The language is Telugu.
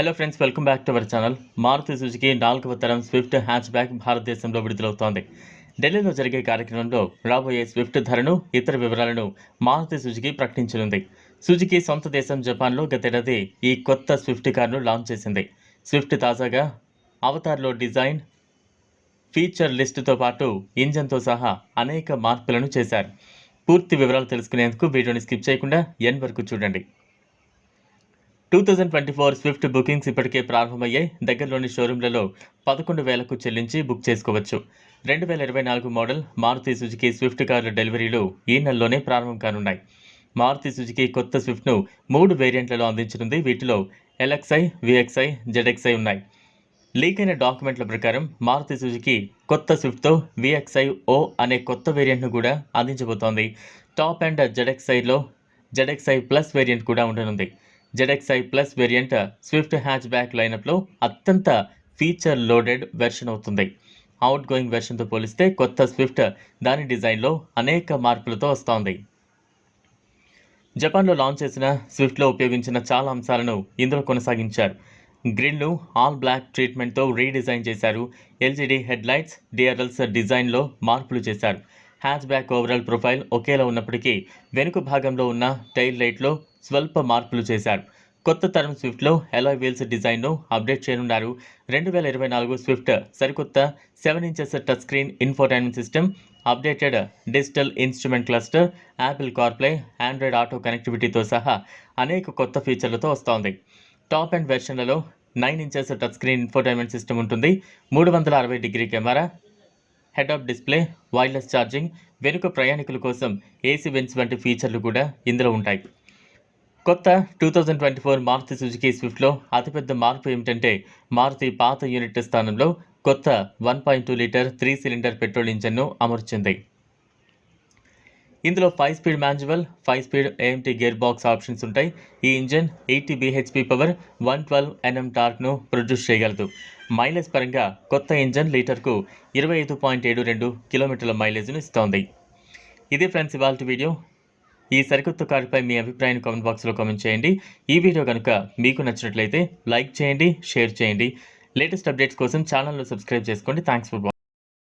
Hello friends welcome back to our channel Maruti Suzuki నాలుగవ తరం స్విఫ్ట్ హ్యాచ్ బ్యాక్ భారతదేశంలో విడుదలవుతోంది. ఢిల్లీలో జరిగే కార్యక్రమంలో రాబోయే స్విఫ్ట్ ధరను ఇతర వివరాలను మారుతి సుజుకి ప్రకటించనుంది. సుజుకి సొంత దేశం జపాన్లో గతేడాది ఈ కొత్త స్విఫ్ట్ కార్ను లాంచ్ చేసింది. స్విఫ్ట్ తాజాగా అవతార్లో డిజైన్ ఫీచర్ లిస్టుతో పాటు ఇంజన్తో సహా అనేక మార్పులను చేశారు. పూర్తి వివరాలు తెలుసుకునేందుకు వీడియోని స్కిప్ చేయకుండా ఎన్ వరకు చూడండి. Two thousand twenty four Swift bookings ఇప్పటికే ప్రారంభమయ్యాయి. దగ్గరలోని షోరూంలలో పదకొండు వేలకు చెల్లించి బుక్ చేసుకోవచ్చు. రెండు వేల ఇరవై నాలుగు మోడల్ మారుతి సుజుకి స్విఫ్ట్ కార్ల డెలివరీలు ఈ నెలలోనే ప్రారంభం కానున్నాయి. మారుతి సుజుకి కొత్త స్విఫ్ట్ను మూడు వేరియంట్లలో అందించనుంది. వీటిలో ఎల్ఎక్స్ఐ విఎక్స్ఐ జెడ్ఎక్స్ఐ ఉన్నాయి. లీక్ అయిన డాక్యుమెంట్ల ప్రకారం మారుతి సుజుకి కొత్త స్విఫ్ట్తో విఎక్స్ఐ ఓ అనే కొత్త వేరియంట్ను కూడా అందించబోతోంది. టాప్ అండ్ జెడ్ఎక్స్ఐలో జెడ్ఎక్స్ఐ ప్లస్ వేరియంట్ కూడా ఉండనుంది. ZXI plus variant Swift hatchback లైనప్లో అత్యంత ఫీచర్ లోడెడ్ వెర్షన్ అవుతుంది. అవుట్ గోయింగ్ వెర్షన్తో పోలిస్తే కొత్త స్విఫ్ట్ దాని డిజైన్లో అనేక మార్పులతో వస్తోంది. జపాన్లో లాంచ్ చేసిన స్విఫ్ట్లో ఉపయోగించిన చాలా అంశాలను ఇందులో కొనసాగించారు. గ్రిల్ను ఆల్ బ్లాక్ ట్రీట్మెంట్తో రీడిజైన్ చేశారు. ఎల్జీడీ హెడ్ లైట్స్ డిఆర్ఎల్స్ డిజైన్లో మార్పులు చేశారు. హ్యాచ్ బ్యాక్ ఓవరాల్ ప్రొఫైల్ ఒకేలా ఉన్నప్పటికీ వెనుక భాగంలో ఉన్న టైల్ లైట్లో స్వల్ప మార్పులు చేశారు. కొత్త తరం స్విఫ్ట్లో ఎలాయ్ వీల్స్ డిజైన్ను అప్డేట్ చేయనున్నారు. రెండు వేల ఇరవై నాలుగు స్విఫ్ట్ సరికొత్త seven inches touch screen infotainment system updated digital instrument cluster Apple CarPlay Android Auto కనెక్టివిటీతో సహా అనేక కొత్త ఫీచర్లతో వస్తోంది. Top and వెర్షన్లలో nine inches touch screen infotainment system ఉంటుంది. మూడు వందల అరవై degree camera head up display wireless charging వెనుక ప్రయాణికుల కోసం ఏసీ వెన్స్ వంటి ఫీచర్లు కూడా ఇందులో ఉంటాయి. కొత్త two thousand twenty four Maruti Suzuki స్విఫ్ట్లో అతిపెద్ద మార్పు ఏమిటంటే మారుతి పాత యూనిట్ స్థానంలో కొత్త one point two litre three cylinder petrol ఇంజన్ను అమర్చింది. ఇందులో five speed manual five speed AMT gearbox options ఉంటాయి. ఈ engine eighty BHP power one twelve NM టార్క్ను produce చేయగలదు. మైలేజ్ పరంగా కొత్త ఇంజన్ లీటర్కు ఇరవై ఐదు పాయింట్ ఏడు రెండు కిలోమీటర్ల మైలేజ్ను ఇస్తోంది. ఇది ఫ్రెండ్స్ ఇవాళ వీడియో. ఈ సరికొత్త కారుపై మీ అభిప్రాయాన్ని కామెంట్ బాక్స్లో కామెంట్ చేయండి. ఈ వీడియో కనుక మీకు నచ్చినట్లయితే లైక్ చేయండి షేర్ చేయండి. లేటెస్ట్ అప్డేట్స్ కోసం ఛానల్ను సబ్స్క్రైబ్ చేసుకోండి. Thanks for